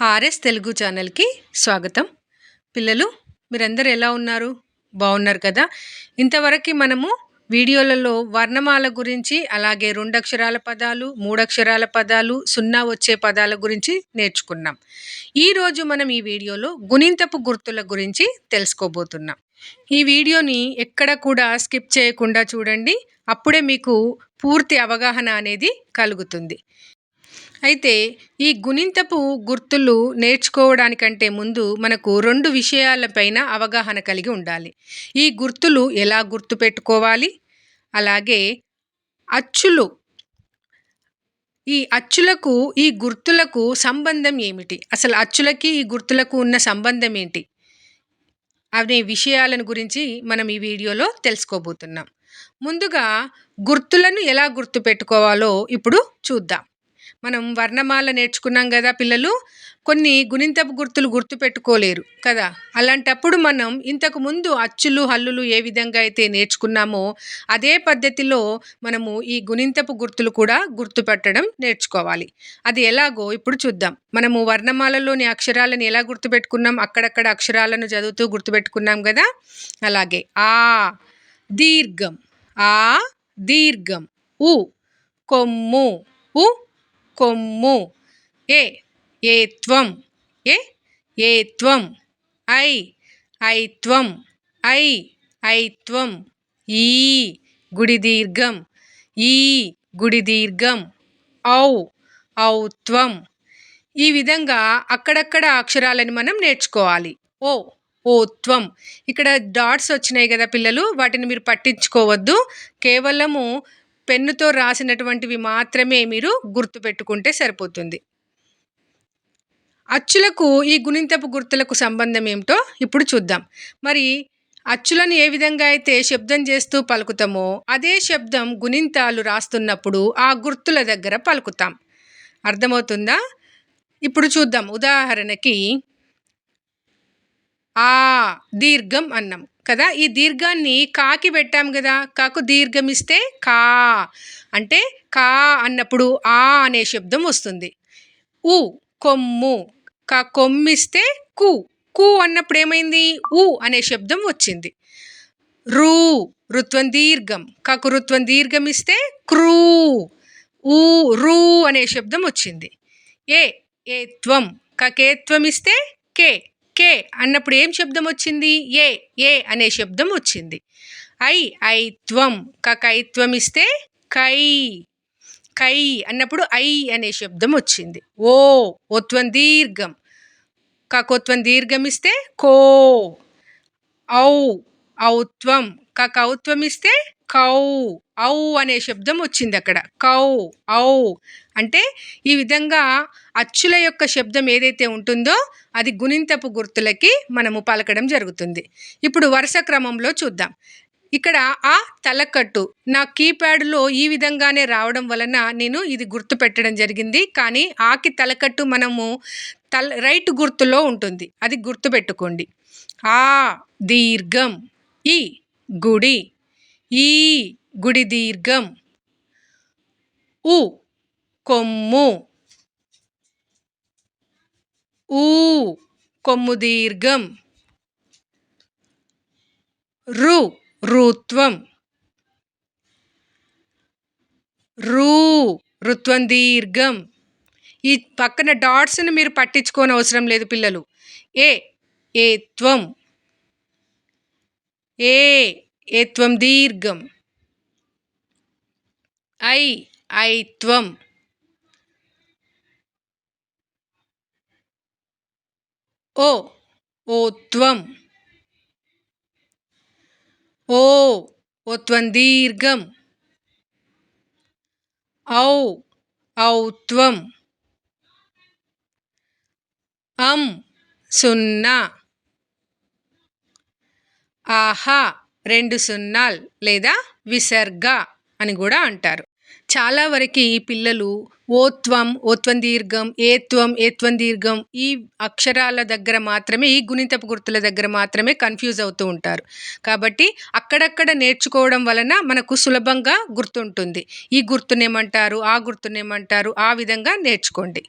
RS Telugu ఛానల్కి స్వాగతం. పిల్లలు మీరందరూ ఎలా ఉన్నారు? బాగున్నారు కదా? ఇంతవరకు మనము వీడియోలలో వర్ణమాల గురించి అలాగే రెండు అక్షరాల పదాలు మూడక్షరాల పదాలు సున్నా వచ్చే పదాల గురించి నేర్చుకున్నాం. ఈరోజు మనం ఈ వీడియోలో గుణింతపు గుర్తుల గురించి తెలుసుకోబోతున్నాం. ఈ వీడియోని ఎక్కడ కూడా స్కిప్ చేయకుండా చూడండి. అప్పుడే మీకు పూర్తి అవగాహన అనేది కలుగుతుంది. అయితే ఈ గుణింతపు గుర్తులు నేర్చుకోవడానికంటే ముందు మనకు రెండు విషయాలపైన అవగాహన కలిగి ఉండాలి. ఈ గుర్తులు ఎలా గుర్తుపెట్టుకోవాలి అలాగే అచ్చులు ఈ అచ్చులకు ఈ గుర్తులకు సంబంధం ఏమిటి? అసలు అచ్చులకి ఈ గుర్తులకు ఉన్న సంబంధం ఏంటి? అనే విషయాలను గురించి మనం ఈ వీడియోలో తెలుసుకోబోతున్నాం. ముందుగా గుర్తులను ఎలా గుర్తుపెట్టుకోవాలో ఇప్పుడు చూద్దాం. మనం వర్ణమాల నేర్చుకున్నాం కదా పిల్లలు కొన్ని గుణింతపు గుర్తులు గుర్తుపెట్టుకోలేరు కదా. అలాంటప్పుడు మనం ఇంతకు ముందు అచ్చులు హల్లులు ఏ విధంగా అయితే నేర్చుకున్నామో అదే పద్ధతిలో మనము ఈ గుణింతపు గుర్తులు కూడా గుర్తుపెట్టడం నేర్చుకోవాలి. అది ఎలాగో ఇప్పుడు చూద్దాం. మనము వర్ణమాలలోని అక్షరాలను ఎలా గుర్తుపెట్టుకున్నాం? అక్కడక్కడ అక్షరాలను చదువుతూ గుర్తుపెట్టుకున్నాం కదా? అలాగే ఆ దీర్ఘం ఆ దీర్ఘం ఉ కొమ్ము ఉ కొమ్ము. ఏ ఏత్వం ఏ ఏత్వం ఐ ఐత్వం ఐ ఐత్వం ఈ గుడి దీర్ఘం. ఈ గుడి దీర్ఘం. ఔ ఔత్వం ఈ విధంగా అక్కడక్కడ అక్షరాలని మనం నేర్చుకోవాలి. ఓ ఓత్వం ఇక్కడ డాట్స్ వచ్చినాయి కదా పిల్లలు వాటిని మీరు పట్టించుకోవద్దు. కేవలము పెన్నుతో రాసినటువంటివి మాత్రమే మీరు గుర్తుపెట్టుకుంటే సరిపోతుంది. అచ్చులకు ఈ గుణింతపు గుర్తులకు సంబంధం ఏమిటో ఇప్పుడు చూద్దాం. మరి అచ్చులను ఏ విధంగా అయితే శబ్దం చేస్తూ పలుకుతామో అదే శబ్దం గుణింతాలు రాస్తున్నప్పుడు ఆ గుర్తుల దగ్గర పలుకుతాం. అర్థమవుతుందా? ఇప్పుడు చూద్దాం. ఉదాహరణకి ఆ దీర్ఘం అన్నాం. కదా? ఈ దీర్ఘాన్ని కాకి పెట్టాం కదా? కాకు దీర్ఘం ఇస్తే కా. అంటే కా అన్నప్పుడు ఆ అనే శబ్దం వస్తుంది. ఉ కొమ్ము. కా కొమ్మిస్తే కు. కు అన్నప్పుడు ఏమైంది ఉ అనే శబ్దం వచ్చింది. రూ రుత్వం దీర్ఘం. కాకు రుత్వం దీర్ఘం ఇస్తే క్రూ. ఊ రూ అనే శబ్దం వచ్చింది. ఏ ఏత్వం కకేత్వం ఇస్తే కే. కే అన్నప్పుడు ఏం శబ్దం వచ్చింది? ఏ ఏ అనే శబ్దం వచ్చింది. ఐ ఐత్వం. కకైత్వం ఇస్తే కై కై అన్నప్పుడు ఐ అనే శబ్దం వచ్చింది. ఓ ఓత్వం దీర్ఘం. కకోత్వం దీర్ఘం ఇస్తే కో ఔ ఔత్వం. కౌత్వం ఇస్తే కౌ ఔ అనే శబ్దం వచ్చింది అక్కడ. కౌ ఔ అంటే ఈ విధంగా అచ్చుల యొక్క శబ్దం ఏదైతే ఉంటుందో అది గుణింతపు గుర్తులకి మనము పలకడం జరుగుతుంది. ఇప్పుడు వరుస క్రమంలో చూద్దాం. ఇక్కడ ఆ తలకట్టు నా కీప్యాడ్లో ఈ విధంగానే రావడం వలన నేను ఇది గుర్తు పెట్టడం జరిగింది. కానీ ఆకి తలకట్టు మనము తల రైట్ గుర్తులో ఉంటుంది. అది గుర్తుపెట్టుకోండి ఆ దీర్ఘం ఈ గుడి. ఈ గుడి దీర్ఘం. ఉ కొమ్ము. ఊ కొమ్ము దీర్ఘం. రు రుత్వం. రూ రుత్వం దీర్ఘం. ఈ పక్కన డాట్స్ని మీరు పట్టించుకోని అవసరం లేదు పిల్లలు. ఏ ఏత్వం ఏ ఏత్వం దీర్ఘం. ఐ ఐత్వం ఓ ఓత్వం ఓ ఓత్వం దీర్ఘం. ఔ ఔత్వం అం సున్నా. ఆహా రెండు సున్నాల్ లేదా విసర్గ అని కూడా అంటారు. చాలా వరకు ఈ పిల్లలు ఓత్వం ఓత్వం దీర్ఘం ఏత్వం ఏత్వం దీర్ఘం ఈ అక్షరాల దగ్గర మాత్రమే ఈ గుణితపు గుర్తుల దగ్గర మాత్రమే కన్ఫ్యూజ్ అవుతూ ఉంటారు. కాబట్టి అక్కడక్కడ నేర్చుకోవడం వలన మనకు సులభంగా గుర్తుంటుంది. ఈ గుర్తునేమంటారు ఆ గుర్తునేమంటారు ఆ విధంగా నేర్చుకోండి.